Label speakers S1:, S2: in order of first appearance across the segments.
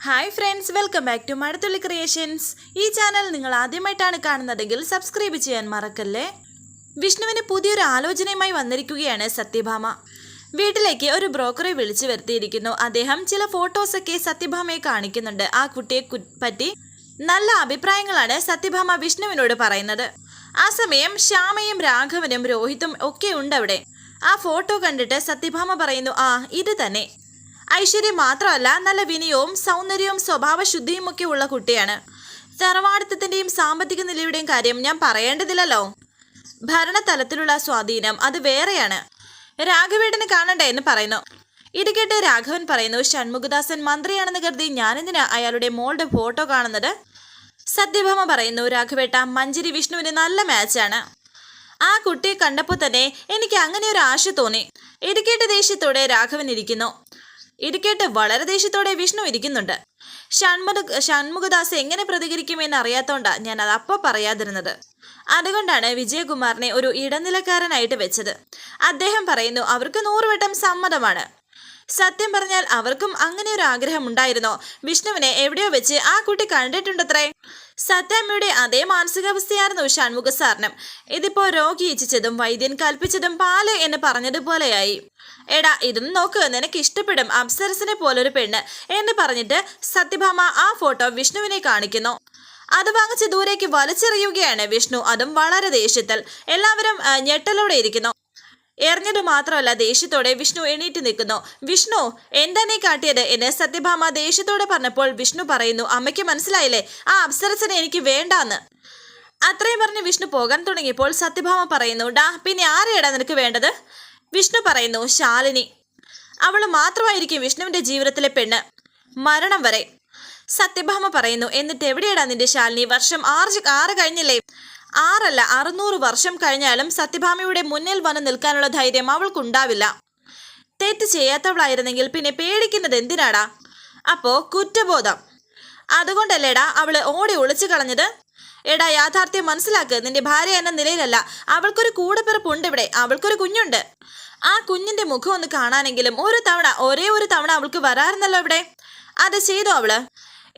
S1: Hi friends welcome back to Mazhathulli creations ഈ channel നിങ്ങൾ ആദ്യമായിട്ടാണ് കാണുന്നതെങ്കിൽ സബ്സ്ക്രൈബ് ചെയ്യാൻ മറക്കല്ലേ? വിഷ്ണുവിന് പുതിയൊരു ആലോചനയുമായി വന്നിരിക്കുകയാണ് സത്യഭാമ. വീട്ടിലേക്ക് ഒരു ബ്രോക്കറെ വിളിച്ചു വരുത്തിയിരിക്കുന്നു. അദ്ദേഹം ചില ഫോട്ടോസൊക്കെ സത്യഭാമയെ കാണിക്കുന്നുണ്ട്. ആ കുട്ടിയെ പറ്റി നല്ല അഭിപ്രായങ്ങളാണ് സത്യഭാമ വിഷ്ണുവിനോട് പറയുന്നത്. ആ സമയം ശ്യാമയും രാഘവനും രോഹിതും ഒക്കെ ഉണ്ട് അവിടെ ആ ഫോട്ടോ കണ്ടിട്ട് സത്യഭാമ പറയുന്നു ആ ഇത് തന്നെ. ഐശ്വര്യം മാത്രമല്ല നല്ല വിനയവും സൗന്ദര്യവും സ്വഭാവശുദ്ധിയും ഒക്കെ ഉള്ള കുട്ടിയാണ്. തറവാടിത്തത്തിന്റെയും സാമ്പത്തിക നിലയുടെയും കാര്യം ഞാൻ പറയേണ്ടതില്ലല്ലോ. ഭരണതലത്തിലുള്ള സ്വാധീനം അത് വേറെയാണ്. രാഘവേട്ടനെ കാണണ്ടേ എന്ന് പറയുന്നു. ഇത് കേട്ട് രാഘവൻ പറയുന്നു ഷൺമുഖദാസൻ മന്ത്രിയാണെന്ന് കരുതി ഞാനെന്തിനാ അയാളുടെ മോളുടെ ഫോട്ടോ കാണുന്നത്? സത്യഭാമ പറയുന്നു രാഘവേട്ട മഞ്ചരി വിഷ്ണുവിന് നല്ല മാച്ചാണ്. ആ കുട്ടിയെ കണ്ടപ്പോൾ തന്നെ എനിക്ക് അങ്ങനെ ഒരു ആശ തോന്നി. ഇടുക്കേട്ട് ദേഷ്യത്തോടെ രാഘവൻ ഇരിക്കുന്നു. ഇടുക്കേട്ട് വളരെ ദേഷ്യത്തോടെ വിഷ്ണു ഇരിക്കുന്നുണ്ട്. ഷൺമുഖ ഷൺമുഖദാസ് എങ്ങനെ പ്രതികരിക്കുമെന്ന് അറിയാത്തോണ്ടാ ഞാൻ അത് അപ്പോൾ പറയാതിരുന്നത്. അതുകൊണ്ടാണ് വിജയകുമാറിനെ ഒരു ഇടനിലക്കാരനായിട്ട് വെച്ചത്. അദ്ദേഹം പറയുന്നു അവർക്ക് നൂറുവട്ടം സമ്മതമാണ്. സത്യം പറഞ്ഞാൽ അവർക്കും അങ്ങനെ ഒരു ആഗ്രഹം ഉണ്ടായിരുന്നോ വിഷ്ണുവിനെ എവിടെയോ വെച്ച് ആ കുട്ടി കണ്ടിട്ടുണ്ടത്രേ. സത്യാമ്മയുടെ അതേ മാനസികാവസ്ഥയായിരുന്നു ഷൺമുഖ സാറിനും. ഇതിപ്പോ രോഗി ഇച്ഛിച്ചതും വൈദ്യൻ കൽപ്പിച്ചതും പാൽ എന്ന് പറഞ്ഞതുപോലെയായി. എടാ ഇതും നോക്ക്. നിനക്ക് ഇഷ്ടപ്പെടും അപ്സരസിനെ പോലൊരു പെണ്ണ് എന്ന് പറഞ്ഞിട്ട് സത്യഭാമ ആ ഫോട്ടോ വിഷ്ണുവിനെ കാണിക്കുന്നു. അത് വാങ്ങിച്ച് ദൂരേക്ക് വലിച്ചെറിയുകയാണ് വിഷ്ണു. അതും വളരെ ദേഷ്യത്തിൽ. എല്ലാവരും ഞെട്ടലോടെ ഇരിക്കുന്നു. എറിഞ്ഞത് മാത്രമല്ല ദേഷ്യത്തോടെ വിഷ്ണു എണീറ്റ് നിൽക്കുന്നു. വിഷ്ണു എന്താ നീ കാട്ടിയത് എന്ന് സത്യഭാമ ദേഷ്യത്തോടെ പറഞ്ഞപ്പോൾ വിഷ്ണു പറയുന്നു അമ്മയ്ക്ക് മനസ്സിലായില്ലേ? ആ അപ്സരസനെ എനിക്ക് വേണ്ടാന്ന്. അത്രയും പറഞ്ഞ് വിഷ്ണു പോകാൻ തുടങ്ങിയപ്പോൾ സത്യഭാമ പറയുന്നു ഡാ പിന്നെ ആരെയാടാ നിനക്ക് വേണ്ടത്? വിഷ്ണു പറയുന്നു ശാലിനി. അവൾ മാത്രമായിരിക്കും വിഷ്ണുവിന്റെ ജീവിതത്തിലെ പെണ്ണ്. മരണം വരെ. സത്യഭാമ പറയുന്നു എന്നിട്ട് എവിടെയാടാ നിന്റെ ശാലിനി? വർഷം ആറ് ആറ് കഴിഞ്ഞില്ലേ? ആറല്ല അറുന്നൂറ് വർഷം കഴിഞ്ഞാലും സത്യഭാമയുടെ മുന്നിൽ വന്ന് നിൽക്കാനുള്ള ധൈര്യം അവൾക്കുണ്ടാവില്ല. തെറ്റ് ചെയ്യാത്തവളായിരുന്നെങ്കിൽ പിന്നെ പേടിക്കുന്നത് എന്തിനാടാ? അപ്പോ കുറ്റബോധം. അതുകൊണ്ടല്ലേടാ അവൾ ഓടി ഒളിച്ചു കളഞ്ഞത്? എടാ യാഥാർത്ഥ്യം മനസ്സിലാക്ക്. നിന്റെ ഭാര്യ എന്ന നിലയിലല്ല. അവൾക്കൊരു കൂടപ്പിറപ്പുണ്ട് ഇവിടെ. അവൾക്കൊരു കുഞ്ഞുണ്ട്. ആ കുഞ്ഞിന്റെ മുഖം ഒന്ന് കാണാനെങ്കിലും ഒരു തവണ ഒരേ ഒരു തവണ അവൾക്ക് വരാറുന്നല്ലോ ഇവിടെ. അത് ചെയ്തോ അവൾ?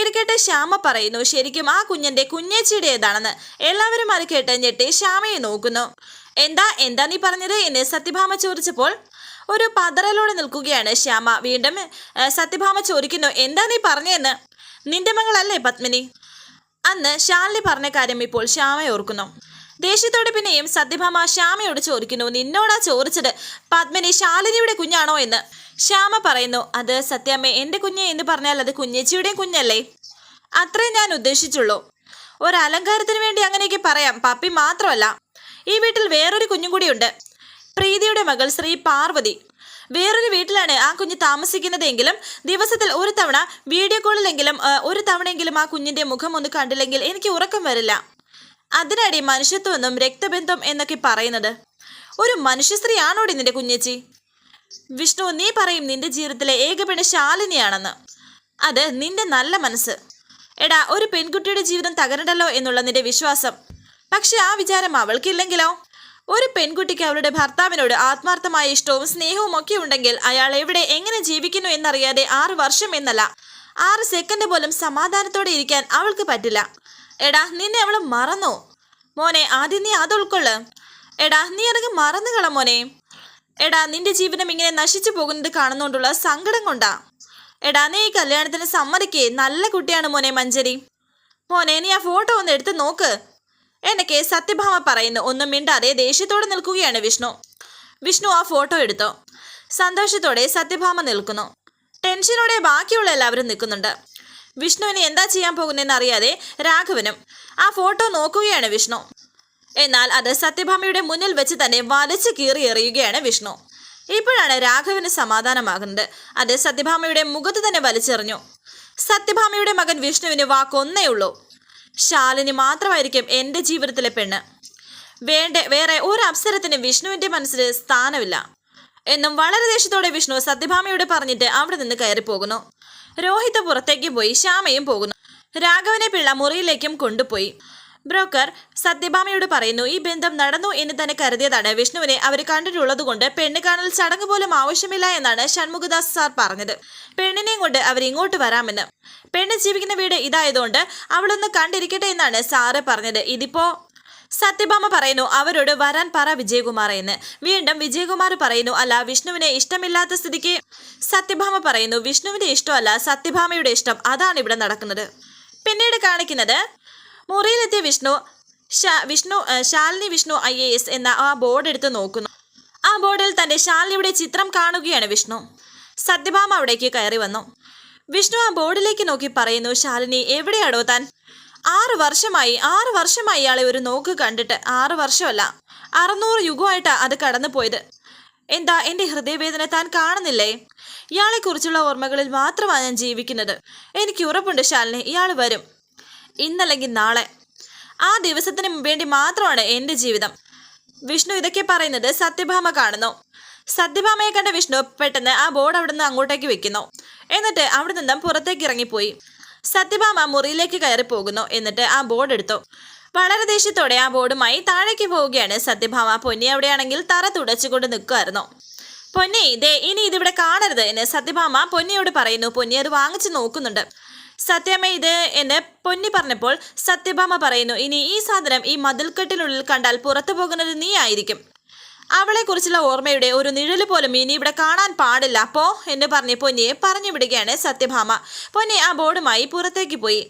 S1: ഇരിക്കട്ടെ ശ്യാമ പറയുന്നു ശരിക്കും ആ കുഞ്ഞിന്റെ കുഞ്ഞേച്ചിയുടെ ഏതാണെന്ന് എല്ലാവരും അത് കേട്ട് ഞെട്ടി ശ്യാമയെ നോക്കുന്നു. എന്താ എന്താ നീ പറഞ്ഞത്? എന്ന് സത്യഭാമ ചോദിച്ചപ്പോൾ ഒരു പതറലോടെ നിൽക്കുകയാണ് ശ്യാമ. വീണ്ടും സത്യഭാമ ചോദിക്കുന്നു എന്താ നീ പറഞ്ഞതെന്ന് നിന്റെ മകളല്ലേ പത്മിനി? അന്ന് ശാലിനി പറഞ്ഞ കാര്യം ഇപ്പോൾ ശ്യാമ ഓർക്കുന്നു. ദേഷ്യത്തോടെ പിന്നെയും സത്യഭാമ ശ്യാമയോട് ചോദിക്കുന്നു നിന്നോടാ ചോദിച്ചത് പത്മിനി ശാലിനിയുടെ കുഞ്ഞാണോ എന്ന്? ശ്യാമ പറയുന്നു അത് സത്യാമ്മ എന്റെ കുഞ്ഞ് എന്ന് പറഞ്ഞാൽ അത് കുഞ്ഞേച്ചിയുടെയും കുഞ്ഞല്ലേ? അത്രേ ഞാൻ ഉദ്ദേശിച്ചുള്ളൂ. ഒരു വേണ്ടി അങ്ങനെയൊക്കെ പറയാം പപ്പി മാത്രമല്ല. ഈ വീട്ടിൽ വേറൊരു കുഞ്ഞും കൂടിയുണ്ട് പ്രീതിയുടെ മകൾ ശ്രീ പാർവതി. വേറൊരു വീട്ടിലാണ് ആ കുഞ്ഞ് താമസിക്കുന്നതെങ്കിലും ദിവസത്തിൽ ഒരു തവണ വീഡിയോ കോളിലെങ്കിലും ഒരു തവണയെങ്കിലും ആ കുഞ്ഞിന്റെ മുഖം ഒന്ന് കണ്ടില്ലെങ്കിൽ എനിക്ക് ഉറക്കം വരില്ല. അതിനടി മനുഷ്യത്വമെന്നും രക്തബന്ധം എന്നൊക്കെ പറയുന്നത്. ഒരു മനുഷ്യ സ്ത്രീ ആണോടി നിന്റെ കുഞ്ഞേച്ചി? വിഷ്ണു നീ പറയും നിന്റെ ജീവിതത്തിലെ ഏകപെണ്ണ് ശാലിനിയാണെന്ന്. അത് നിന്റെ നല്ല മനസ്സ്. എടാ ഒരു പെൺകുട്ടിയുടെ ജീവിതം തകരണ്ടല്ലോ എന്നുള്ള നിന്റെ വിശ്വാസം. പക്ഷെ ആ വിചാരം അവൾക്കില്ലെങ്കിലോ? ഒരു പെൺകുട്ടിക്ക് അവളുടെ ഭർത്താവിനോട് ആത്മാർത്ഥമായ ഇഷ്ടവും സ്നേഹവും ഒക്കെ ഉണ്ടെങ്കിൽ അയാൾ എവിടെ എങ്ങനെ ജീവിക്കുന്നു എന്നറിയാതെ ആറ് വർഷം എന്നല്ല ആറ് സെക്കൻഡ് പോലും സമാധാനത്തോടെ ഇരിക്കാൻ അവൾക്ക് പറ്റില്ല. എടാ നിന്നെ അവൾ മറന്നോ? മോനെ ആദ്യം നീ അത് ഉൾക്കൊള്ളു. എടാ നീ ഇറങ്ങി മറന്നു കള മോനെ. എടാ നിന്റെ ജീവിതം ഇങ്ങനെ നശിച്ചു പോകുന്നത് കാണുന്നോണ്ടുള്ള സങ്കടം കൊണ്ടാ. എടാ നീ ഈ കല്യാണത്തിന് സമ്മതിക്കേ? നല്ല കുട്ടിയാണ് മോനെ മഞ്ചരി മോനെ നീ ആ ഫോട്ടോ ഒന്ന് എടുത്ത് നോക്ക്. എന്നൊക്കെ സത്യഭാമ പറയുന്നു. ഒന്നും മിണ്ടാതെ ദേഷ്യത്തോടെ നിൽക്കുകയാണ് വിഷ്ണു. വിഷ്ണു ആ ഫോട്ടോ എടുത്തു. സന്തോഷത്തോടെ സത്യഭാമ നിൽക്കുന്നു. ടെൻഷനോടെ ബാക്കിയുള്ള എല്ലാവരും നിൽക്കുന്നുണ്ട്. വിഷ്ണുവിന് എന്താ ചെയ്യാൻ പോകുന്നതെന്ന് അറിയാതെ രാഘവനും ആ ഫോട്ടോ നോക്കുകയാണ് വിഷ്ണു. എന്നാൽ അത് സത്യഭാമയുടെ മുന്നിൽ വെച്ച് തന്നെ വലിച്ചു കീറി എറിയുകയാണ് വിഷ്ണു. ഇപ്പോഴാണ് രാഘവന് സമാധാനമാകുന്നത്. അത് സത്യഭാമയുടെ മുഖത്ത് തന്നെ വലിച്ചെറിഞ്ഞു. സത്യഭാമയുടെ മകൻ വിഷ്ണുവിന് വാക്കൊന്നേ ഉള്ളൂ. ശാലിനി മാത്രമായിരിക്കും എന്റെ ജീവിതത്തിലെ പെണ്ണ്. വേണ്ട വേറെ ഒരു അവസരത്തിന് വിഷ്ണുവിന്റെ മനസ്സിൽ സ്ഥാനമില്ല. എന്നും വളരെ ദേഷ്യത്തോടെ വിഷ്ണു സത്യഭാമയോട് പറഞ്ഞിട്ട് അവിടെ നിന്ന് കയറി പോകുന്നു രോഹിത് പുറത്തേക്ക് പോയി ശ്യാമയും പോകുന്നു. രാഘവനെ പിള്ള മുറിയിലേക്കും കൊണ്ടുപോയി. ബ്രോക്കർ സത്യഭാമയോട് പറയുന്നു ഈ ബന്ധം നടന്നു എന്ന് തന്നെ കരുതിയതാണ്. വിഷ്ണുവിനെ അവർ കണ്ടിട്ടുള്ളതുകൊണ്ട് പെണ്ണ് കാണൽ ചടങ്ങ് പോലും ആവശ്യമില്ല എന്നാണ് ഷൺമുഖദാസ് സാർ പറഞ്ഞത്. പെണ്ണിനെയും കൊണ്ട് അവർ ഇങ്ങോട്ട് വരാമെന്ന്. പെണ്ണ് ജീവിക്കുന്ന വീട് ഇതായതുകൊണ്ട് അവളൊന്ന് കണ്ടിരിക്കട്ടെ എന്നാണ് സാറ് പറഞ്ഞത്. ഇതിപ്പോ സത്യഭാമ പറയുന്നു അവരോട് വരാൻ പറ വിജയകുമാർ എന്ന്. വീണ്ടും വിജയകുമാർ പറയുന്നു അല്ല വിഷ്ണുവിനെ ഇഷ്ടമില്ലാത്ത സ്ഥിതിക്ക് സത്യഭാമ പറയുന്നു. വിഷ്ണുവിന്റെ ഇഷ്ടമല്ല സത്യഭാമയുടെ ഇഷ്ടം. അതാണ് ഇവിടെ നടക്കുന്നത്. പിന്നീട് കാണിക്കുന്നത് മുറിയിലെത്തിയ Vishnu Vishnu Shalini Vishnu I A S എന്ന ആ ബോർഡ് എടുത്ത് നോക്കുന്നു. ആ ബോർഡിൽ തന്റെ ശാലിനിയുടെ ചിത്രം കാണുകയാണ് വിഷ്ണു. സത്യഭാമ അവിടേക്ക് കയറി വന്നു. വിഷ്ണു ആ ബോർഡിലേക്ക് നോക്കി പറയുന്നു ശാലിനി എവിടെയാടോ താൻ ആറ് വർഷമായി ആറ് വർഷമായി ഇയാളെ ഒരു നോക്ക് കണ്ടിട്ട്. ആറ് വർഷമല്ല അറുന്നൂറ് യുഗമായിട്ടാ അത് കടന്നു പോയത് എന്താ എന്റെ ഹൃദയവേദന താൻ കാണുന്നില്ലേ? ഇയാളെക്കുറിച്ചുള്ള ഓർമ്മകളിൽ മാത്രമാണ് ഞാൻ ജീവിക്കുന്നത്. എനിക്ക് ഉറപ്പുണ്ട് ശാലിനി ഇയാൾ വരും. ഇന്നല്ലെങ്കിൽ നാളെ. ആ ദിവസത്തിന് വേണ്ടി മാത്രമാണ് എന്റെ ജീവിതം. വിഷ്ണു ഇതൊക്കെ പറയുന്നത് സത്യഭാമ കാണുന്നു. സത്യഭാമയെ കണ്ട വിഷ്ണു പെട്ടെന്ന് ആ ബോർഡ് അവിടെ നിന്ന് അങ്ങോട്ടേക്ക് വെക്കുന്നു. എന്നിട്ട് അവിടെ നിന്നും പുറത്തേക്ക് ഇറങ്ങിപ്പോയി. സത്യഭാമ മുറിയിലേക്ക് കയറി പോകുന്നു എന്നിട്ട് ആ ബോർഡ് എടുത്തു. വളരെ ദേഷ്യത്തോടെ ആ ബോർഡുമായി താഴേക്ക് പോവുകയാണ് സത്യഭാമ. പൊന്നി അവിടെയാണെങ്കിൽ തറ തുടച്ചുകൊണ്ട് നിൽക്കുമായിരുന്നു പൊന്നി ദേ ഇനി ഇതിവിടെ കാണരുത് എന്ന് സത്യഭാമ പൊന്നിയോട് പറയുന്നു. പൊന്നി അത് വാങ്ങിച്ചു നോക്കുന്നുണ്ട്. സത്യമേ ഇത് എന്ന് പൊന്നി പറഞ്ഞപ്പോൾ സത്യഭാമ പറയുന്നു ഇനി ഈ സാധനം ഈ മതിൽക്കെട്ടിനുള്ളിൽ കണ്ടാൽ പുറത്തു പോകുന്നത് നീ ആയിരിക്കും. അവളെക്കുറിച്ചുള്ള ഓർമ്മയുടെ ഒരു നിഴൽ പോലും ഇനി ഇവിടെ കാണാൻ പാടില്ല. പോ എന്ന് പറഞ്ഞ് പൊന്നിയെ പറഞ്ഞു വിടുകയാണ് സത്യഭാമ. പൊന്നി ആ ബോർഡുമായി പുറത്തേക്ക് പോയി.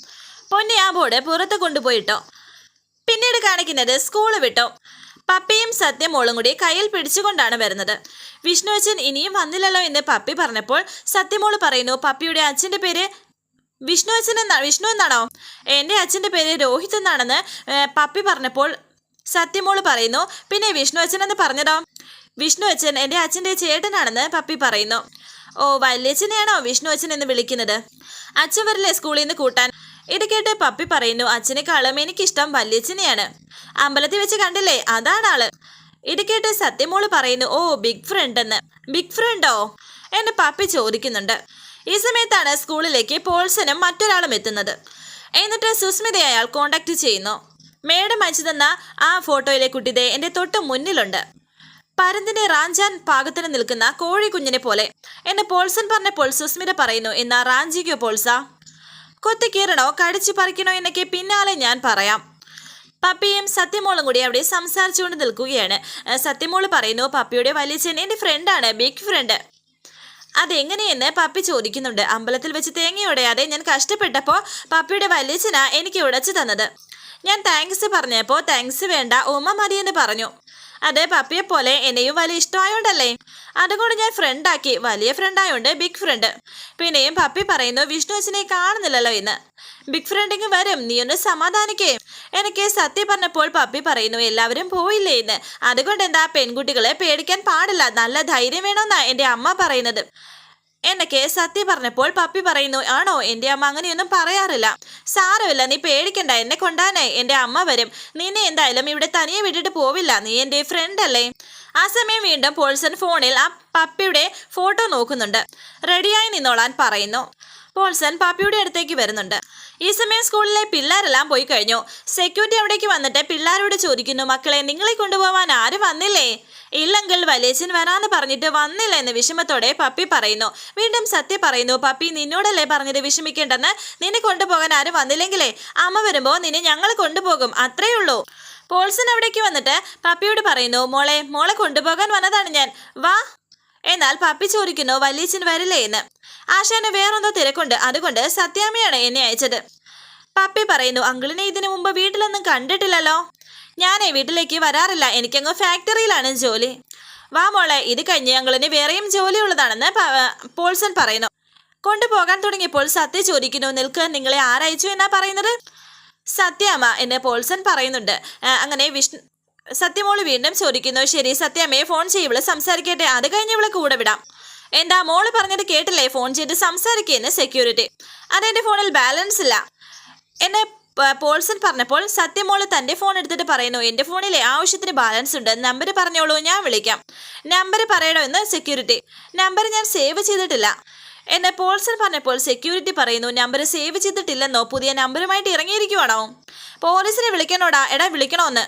S1: പൊന്നി ആ ബോർഡ് പുറത്ത് കൊണ്ടുപോയിട്ടോ. പിന്നീട് കാണിക്കുന്നത് സ്കൂൾ വിട്ടോ. പപ്പിയും സത്യമോളും കൂടി കയ്യിൽ പിടിച്ചുകൊണ്ടാണ് വരുന്നത്. വിഷ്ണു അച്ഛൻ ഇനിയും വന്നില്ലല്ലോ എന്ന് പപ്പി പറഞ്ഞപ്പോൾ സത്യമോൾ പറയുന്നു പപ്പിയുടെ അച്ഛന്റെ പേര് വിഷ്ണു അച്ഛൻ എന്നാ വിഷ്ണു എന്നാണോ? എന്റെ അച്ഛന്റെ പേര് രോഹിത് എന്നാണെന്ന് പപ്പി പറഞ്ഞപ്പോൾ സത്യമോൾ പറയുന്നു പിന്നെ വിഷ്ണു അച്ഛൻ എന്ന് പറഞ്ഞതോ? വിഷ്ണു അച്ഛൻ എന്റെ അച്ഛന്റെ ചേട്ടനാണെന്ന് പപ്പി പറയുന്നു. ഓ വല്യച്ഛനെയാണോ വിഷ്ണു അച്ഛൻ എന്ന് വിളിക്കുന്നത്? അച്ഛൻ വരില്ലേ സ്കൂളിൽ നിന്ന് കൂട്ടാൻ? ഇത് കേട്ട് പപ്പി പറയുന്നു അച്ഛനെക്കാളും എനിക്കിഷ്ടം വല്യച്ഛനെയാണ്. അമ്പലത്തിൽ വെച്ച് കണ്ടില്ലേ അതാണ് ആൾ. ഇത് കേട്ട് സത്യമോൾ പറയുന്നു ഓ ബിഗ് ഫ്രണ്ട് എന്ന്. ബിഗ് ഫ്രണ്ടോ എന്ന് പപ്പി ചോദിക്കുന്നുണ്ട്. ഈ സമയത്താണ് സ്കൂളിലേക്ക് പോൾസനും മറ്റൊരാളും എത്തുന്നത്. എന്നിട്ട് സുസ്മിതയെ അയാൾ കോണ്ടാക്ട് ചെയ്യുന്നു. മേഡം അയച്ചു തന്ന ആ ഫോട്ടോയിലെ കുട്ടിതെ എന്റെ തൊട്ട് മുന്നിലുണ്ട്. പരന്തിനെ റാഞ്ചാൻ പാകത്തിന് നിൽക്കുന്ന കോഴി കുഞ്ഞിനെ പോലെ. എന്ന് പോൾസൺ പറഞ്ഞപ്പോൾ സുസ്മിത പറയുന്നു എന്നാ റാഞ്ചിക്കോ പോൾസ? കൊത്തി കീറണോ കടിച്ചു പറിക്കണോ എന്നൊക്കെ പിന്നാലെ ഞാൻ പറയാം. പപ്പിയും സത്യമോളും കൂടി അവിടെ സംസാരിച്ചുകൊണ്ട് നിൽക്കുകയാണ്. സത്യമോൾ പറയുന്നു പപ്പിയുടെ വലിയച്ഛൻ എന്റെ ഫ്രണ്ടാണ് ബിഗ് ഫ്രണ്ട് അതെങ്ങനെയെന്ന് പപ്പി ചോദിക്കുന്നുണ്ട്. അമ്പലത്തിൽ വെച്ച് തേങ്ങയോടെയാതെ ഞാൻ കഷ്ടപ്പെട്ടപ്പോൾ പപ്പിയുടെ വലിയച്ഛനാ എനിക്ക് ഉടച്ചു തന്നത്. ഞാൻ താങ്ക്സ് പറഞ്ഞപ്പോ താങ്ക്സ് വേണ്ട ഉമ്മ മതിയെന്ന് പറഞ്ഞു. അതെ പപ്പിയെ പോലെ എന്നെയും വലിയ ഇഷ്ടമായോണ്ടല്ലേ? അതുകൊണ്ട് ഞാൻ ഫ്രണ്ട് ആക്കി വലിയ ഫ്രണ്ട് ഫ്രണ്ടായോണ്ട് ബിഗ് ഫ്രണ്ട് പിന്നെയും പപ്പി പറയുന്നു വിഷ്ണു അച്ഛനെ കാണുന്നില്ലല്ലോ ഇന്ന് ബിഗ് ഫ്രണ്ടിങ് വരും നീ ഒന്ന് സമാധാനിക്കേ. എനിക്ക് സത്യം പറഞ്ഞപ്പോൾ പപ്പി പറയുന്നു എല്ലാവരും പോയില്ലേ ഇന്ന് അതുകൊണ്ട് എന്താ പെൺകുട്ടികളെ പേടിക്കാൻ പാടില്ല നല്ല ധൈര്യം വേണമെന്നാ എന്റെ അമ്മ പറയുന്നത്. എന്നൊക്കെ സത്യ പറഞ്ഞപ്പോൾ പപ്പി പറയുന്നു ആണോ എന്റെ അമ്മ അങ്ങനെയൊന്നും പറയാറില്ല. സാരമില്ല നീ പേടിക്കണ്ട എന്നെ കൊണ്ടാനേ എന്റെ അമ്മ വരും. നിന്നെ എന്തായാലും ഇവിടെ തനിയെ വിട്ടിട്ട് പോവില്ല നീ എന്റെ ഫ്രണ്ട് അല്ലേ? ആ സമയം വീണ്ടും പോൾസൺ ഫോണിൽ ആ പപ്പിയുടെ ഫോട്ടോ നോക്കുന്നുണ്ട്. റെഡിയായി നിന്നോളാൻ പറയുന്നു. പോൾസൺ പാപ്പിയുടെ അടുത്തേക്ക് വരുന്നുണ്ട്. ഈ സമയം സ്കൂളിലെ പിള്ളേരെല്ലാം പോയി കഴിഞ്ഞു. സെക്യൂരിറ്റി അവിടേക്ക് വന്നിട്ട് പിള്ളേരോട് ചോദിക്കുന്നു മക്കളെ നിങ്ങളെ കൊണ്ടുപോവാൻ ആരും വന്നില്ലേ? ഇല്ലെങ്കിൽ വലിയച്ഛൻ വരാന്ന് പറഞ്ഞിട്ട് വന്നില്ല എന്ന് വിഷമത്തോടെ പപ്പി പറയുന്നു. വീണ്ടും സത്യ പറയുന്നു പപ്പി നിന്നോടല്ലേ പറഞ്ഞത് വിഷമിക്കേണ്ടെന്ന്? നിന്നെ കൊണ്ടുപോകാൻ ആരും വന്നില്ലെങ്കിലേ? അമ്മ വരുമ്പോ നിന്നെ ഞങ്ങൾ കൊണ്ടുപോകും അത്രേ ഉള്ളൂ. പോൾസൺ അവിടേക്ക് വന്നിട്ട് പപ്പിയോട് പറയുന്നു മോളെ മോളെ കൊണ്ടുപോകാൻ വന്നതാണ് ഞാൻ. വാ. എന്നാൽ പപ്പി ചോദിക്കുന്നു വലിയച്ഛൻ വരില്ലേ എന്ന്? ആശാന് വേറെന്തോ തിരക്കുണ്ട്. അതുകൊണ്ട് സത്യാമ്മയാണ് എന്നെ അയച്ചത്. പപ്പി പറയുന്നു അങ്കിളിനെ ഇതിനു മുമ്പ് വീട്ടിലൊന്നും കണ്ടിട്ടില്ലല്ലോ. ഞാനേ വീട്ടിലേക്ക് വരാറില്ല. എനിക്കങ്ങ് ഫാക്ടറിയിലാണ് ജോലി. വാ മോളെ ഇത് കഴിഞ്ഞ് അങ്കിളിന് വേറെയും ജോലിയുള്ളതാണെന്ന് പോൾസൺ പറയുന്നു. കൊണ്ടുപോകാൻ തുടങ്ങിയപ്പോൾ സത്യ ചോദിക്കുന്നു നിൽക്ക് നിങ്ങളെ ആരയച്ചു എന്നാ പറയുന്നത്? സത്യാമ്മ എന്ന് പോൾസൺ പറയുന്നുണ്ട്. അങ്ങനെ വിഷ്ണു സത്യമോൾ വീണ്ടും ചോദിക്കുന്നു ശരി സത്യമേ ഫോൺ ചെയ്യ ഇവൾ സംസാരിക്കട്ടെ. അത് കഴിഞ്ഞ് ഇവളെ കൂടെ വിടാം. എന്താ മോൾ പറഞ്ഞത് കേട്ടില്ലേ? ഫോൺ ചെയ്ത് സംസാരിക്കുന്നു സെക്യൂരിറ്റി. അതെന്റെ ഫോണിൽ ബാലൻസ് ഇല്ല. എന്നെ പോൾസൺ പറഞ്ഞപ്പോൾ സത്യമോൾ തന്റെ ഫോൺ എടുത്തിട്ട് പറയുന്നു എന്റെ ഫോണിലെ ആവശ്യത്തിന് ബാലൻസ് ഉണ്ട്. നമ്പർ പറഞ്ഞോളൂ ഞാൻ വിളിക്കാം. നമ്പർ പറയണോ എന്ന് സെക്യൂരിറ്റി. നമ്പർ ഞാൻ സേവ് ചെയ്തിട്ടില്ല. എന്നെ പോൾസൺ പറഞ്ഞപ്പോൾ സെക്യൂരിറ്റി പറയുന്നു നമ്പർ സേവ് ചെയ്തിട്ടില്ലെന്നോ? പുതിയ നമ്പറുമായിട്ട് ഇറങ്ങിയിരിക്കുവാണോ? പോലീസിനെ വിളിക്കണോടാ? എടാ വിളിക്കണോന്ന്.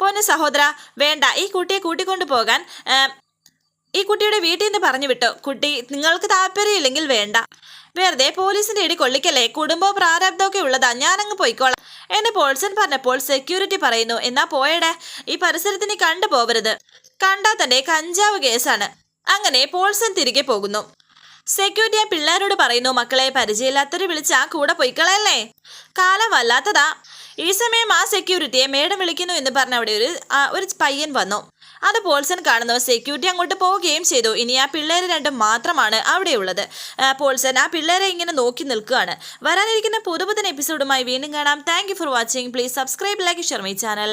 S1: പോന്നെ സഹോദര വേണ്ട. ഈ കുട്ടിയെ കൂട്ടിക്കൊണ്ടു പോകാൻ ഈ കുട്ടിയുടെ വീട്ടിൽ നിന്ന് പറഞ്ഞു വിട്ടു. കുട്ടി നിങ്ങൾക്ക് താല്പര്യമില്ലെങ്കിൽ വേണ്ട. വെറുതെ പോലീസിന്റെ ഇടി കൊള്ളിക്കല്ലേ? കുടുംബവും പ്രാരാബ്ദമൊക്കെ ഉള്ളതാ. ഞാനങ്ങ് പോയിക്കോളാം. എന്നെ പോൾസൺ പറഞ്ഞപ്പോൾ സെക്യൂരിറ്റി പറയുന്നു എന്നാ പോയടെ? ഈ പരിസരത്തിന് കണ്ടു പോവരുത് കണ്ടാൽ തന്നെ കഞ്ചാവ് കേസാണ്. അങ്ങനെ പോൾസൺ തിരികെ പോകുന്നു. സെക്യൂരിറ്റി ആ പിള്ളേരോട് പറയുന്നു മക്കളെ പരിചയമില്ലാത്തവര് വിളിച്ചാ കൂടെ പോയിക്കളല്ലേ കാലം വല്ലാത്തതാ. ഈ സമയം ആ സെക്യൂരിറ്റിയെ മേഡം വിളിക്കുന്നു എന്ന് പറഞ്ഞ അവിടെ ഒരു ഒരു പയ്യൻ വന്നു. അത് പോൾസൺ കാണുന്നു. സെക്യൂരിറ്റി അങ്ങോട്ട് പോവുകയും ചെയ്തു. ഇനി ആ പിള്ളേര് രണ്ടും മാത്രമാണ് അവിടെയുള്ളത്. പോൾസൺ ആ പിള്ളേരെ ഇങ്ങനെ നോക്കി നിൽക്കുകയാണ്. വരാനിരിക്കുന്ന പുതുപുതൻ എപ്പിസോഡുമായി വീണ്ടും കാണാം. Thank for watching please subscribe like share my channel